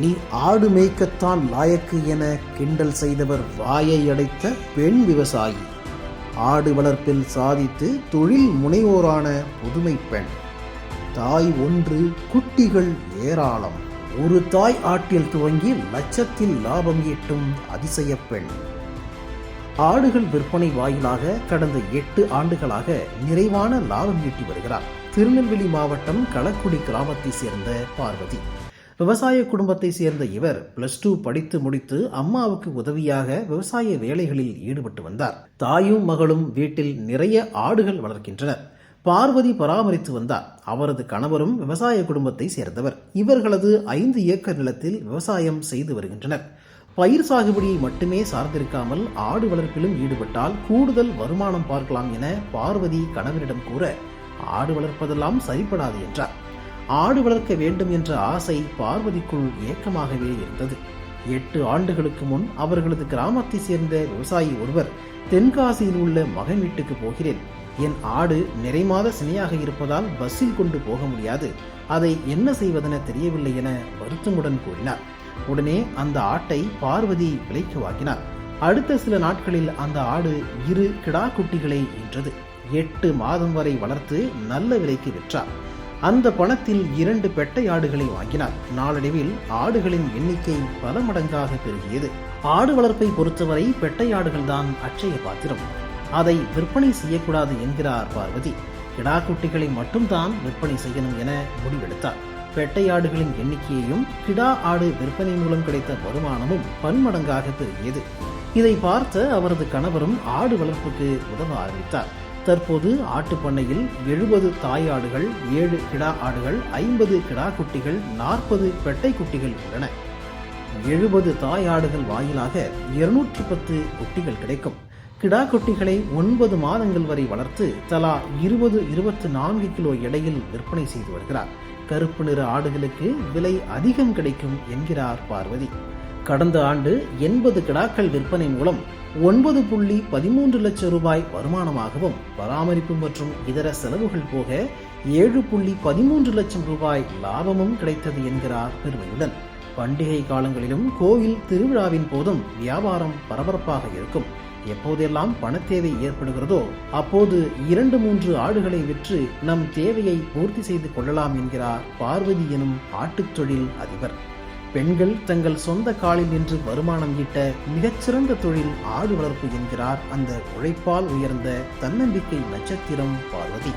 நீ ஆடு மேய்க்கத்தான் லாயக்கு என கிண்டல் செய்தவர் வாயை அடைத்த பெண் விவசாயி. ஆடு வளர்ப்பில் சாதித்து தொழில் முனைவோரான புதுமை பெண். தாய் ஒன்று குட்டிகள் ஏராளம். ஒரு தாய் ஆட்டில் துவங்கி லட்சத்தில் லாபம் ஈட்டும் அதிசய பெண். ஆடுகள் விற்பனை வாயிலாக கடந்த எட்டு ஆண்டுகளாக நிறைவான லாபம் ஈட்டி வருகிறார். திருநெல்வேலி மாவட்டம் களக்குடி கிராமத்தை சேர்ந்த பார்வதி. விவசாய குடும்பத்தை சேர்ந்த இவர் பிளஸ் டூ படித்து முடித்து அம்மாவுக்கு உதவியாக விவசாய வேலைகளில் ஈடுபட்டு வந்தார். தாயும் மகளும் வீட்டில் நிறைய ஆடுகள் வளர்க்கின்றனர். பார்வதி பராமரித்து வந்தார். அவரது கணவரும் விவசாய குடும்பத்தை சேர்ந்தவர். இவர்களது ஐந்து ஏக்கர் நிலத்தில் விவசாயம் செய்து வருகின்றனர். பயிர் சாகுபடியை மட்டுமே சார்ந்திருக்காமல் ஆடு வளர்ப்பிலும் ஈடுபட்டால் கூடுதல் வருமானம் பார்க்கலாம் என பார்வதி கணவரிடம் கூற ஆடு வளர்ப்பதெல்லாம் சரிப்படாது என்றார். ஆடு வளர்க்க வேண்டும் என்ற ஆசை பார்வதிக்குள் ஏக்கமாகவே இருந்தது. எட்டு ஆண்டுகளுக்கு முன் அவர்களது கிராமத்தை சேர்ந்த விவசாயி ஒருவர் தென்காசியில் உள்ள மகன் வீட்டுக்கு போகிறேன். என் ஆடு நிறைமாத சினையாக இருப்பதால் பஸ்ஸில் கொண்டு போக முடியாது. அதை என்ன செய்வதென தெரியவில்லை என வருத்தமுடன் கூறினார். உடனே அந்த ஆட்டை பார்வதி விலைக்கு வாங்கினார். அடுத்த சில நாட்களில் அந்த ஆடு இரு கிடா குட்டிகளை ஈன்றது. எட்டு மாதம் வரை வளர்த்து நல்ல விலைக்கு விற்றார். அந்த பணத்தில் இரண்டு பெட்டை ஆடுகளை வாங்கினார். நாளடைவில் ஆடுகளின் எண்ணிக்கை பல மடங்காக பெருகியது. ஆடு வளர்ப்பை பொறுத்தவரை பெட்டை ஆடுகள்தான் அச்சய பாத்திரம். அதை விற்பனை செய்யக்கூடாது என்கிறார் பார்வதி. கிடா குட்டிகளை மட்டும்தான் விற்பனை செய்யணும் என முடிவெடுத்தார். பெட்டை ஆடுகளின் எண்ணிக்கையையும் கிடா ஆடு விற்பனை மூலம் கிடைத்த வருமானமும் பன்மடங்காக பெருகியது. இதை பார்த்த அவரது கணவரும் ஆடு வளர்ப்புக்கு உதவ ஆரம்பித்தார். தற்போது ஆட்டுப் பண்ணையில் எழுபது தாய் ஆடுகள் ஏழு கிடா ஆடுகள் ஐம்பது கிடா குட்டிகள் நாற்பது பெட்டை குட்டிகள் உள்ளன. எழுபது தாய் ஆடுகள் வாயிலாக இருநூற்றி பத்து குட்டிகள் கிடைக்கும். கிடா குட்டிகளை ஒன்பது மாதங்கள் வரை வளர்த்து தலா இருபது இருபத்தி நான்கு கிலோ எடையில் விற்பனை செய்து வருகிறார். கருப்பு நிற ஆடுகளுக்கு விலை அதிகம் கிடைக்கும் என்கிறார் பார்வதி. கடந்த ஆண்டு எண்பது கிடாக்கள் விற்பனை மூலம் ஒன்பது புள்ளி பதிமூன்று லட்சம் ரூபாய் வருமானமாகவும் பராமரிப்பு மற்றும் இதர செலவுகள் போக ஏழு புள்ளி பதிமூன்று லட்சம் ரூபாய் லாபமும் கிடைத்தது என்கிறார் பெருமையுடன். பண்டிகை காலங்களிலும் கோவில் திருவிழாவின் போதும் வியாபாரம் பரபரப்பாக இருக்கும். எப்போதெல்லாம் பணத்தேவை ஏற்படுகிறதோ அப்போது இரண்டு மூன்று ஆடுகளை விற்று நம் தேவையை பூர்த்தி செய்து கொள்ளலாம் என்கிறார் பார்வதி எனும் ஆட்டுத் தொழில் அதிபர். பெண்கள் தங்கள் சொந்த காலில் நின்று வருமானம் ஈட்ட மிகச்சிறந்த தொழில் ஆடு வளர்ப்பு என்கிறார் அந்த உழைப்பால் உயர்ந்த தன்னம்பிக்கை நட்சத்திரம் பார்வதி.